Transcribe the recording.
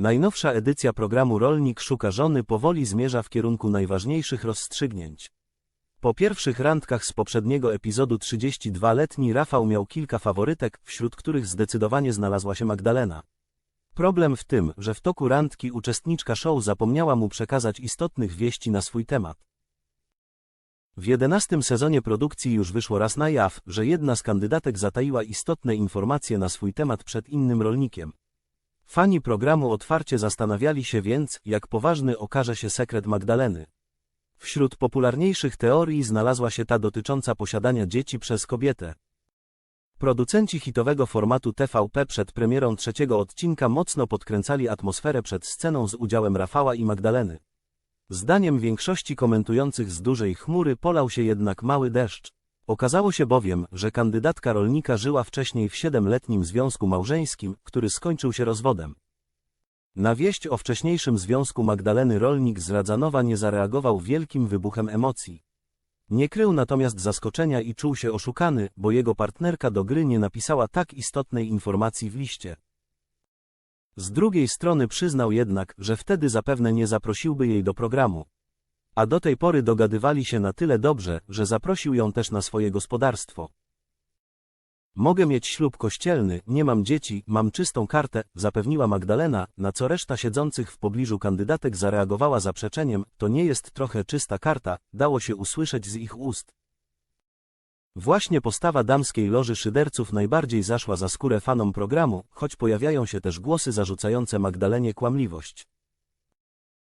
Najnowsza edycja programu Rolnik szuka żony powoli zmierza w kierunku najważniejszych rozstrzygnięć. Po pierwszych randkach z poprzedniego epizodu 32-letni Rafał miał kilka faworytek, wśród których zdecydowanie znalazła się Magdalena. Problem w tym, że w toku randki uczestniczka show zapomniała mu przekazać istotnych wieści na swój temat. W jedenastym sezonie produkcji już wyszło raz na jaw, że jedna z kandydatek zataiła istotne informacje na swój temat przed innym rolnikiem. Fani programu otwarcie zastanawiali się więc, jak poważny okaże się sekret Magdaleny. Wśród popularniejszych teorii znalazła się ta dotycząca posiadania dzieci przez kobietę. Producenci hitowego formatu TVP przed premierą trzeciego odcinka mocno podkręcali atmosferę przed sceną z udziałem Rafała i Magdaleny. Zdaniem większości komentujących z dużej chmury polał się jednak mały deszcz. Okazało się bowiem, że kandydatka rolnika żyła wcześniej w siedemletnim związku małżeńskim, który skończył się rozwodem. Na wieść o wcześniejszym związku Magdaleny Rolnik z Radzanowa nie zareagował wielkim wybuchem emocji. Nie krył natomiast zaskoczenia i czuł się oszukany, bo jego partnerka do gry nie napisała tak istotnej informacji w liście. Z drugiej strony przyznał jednak, że wtedy zapewne nie zaprosiłby jej do programu. A do tej pory dogadywali się na tyle dobrze, że zaprosił ją też na swoje gospodarstwo. Mogę mieć ślub kościelny, nie mam dzieci, mam czystą kartę, zapewniła Magdalena, na co reszta siedzących w pobliżu kandydatek zareagowała zaprzeczeniem, to nie jest trochę czysta karta, dało się usłyszeć z ich ust. Właśnie postawa damskiej loży szyderców najbardziej zaszła za skórę fanom programu, choć pojawiają się też głosy zarzucające Magdalenie kłamliwość.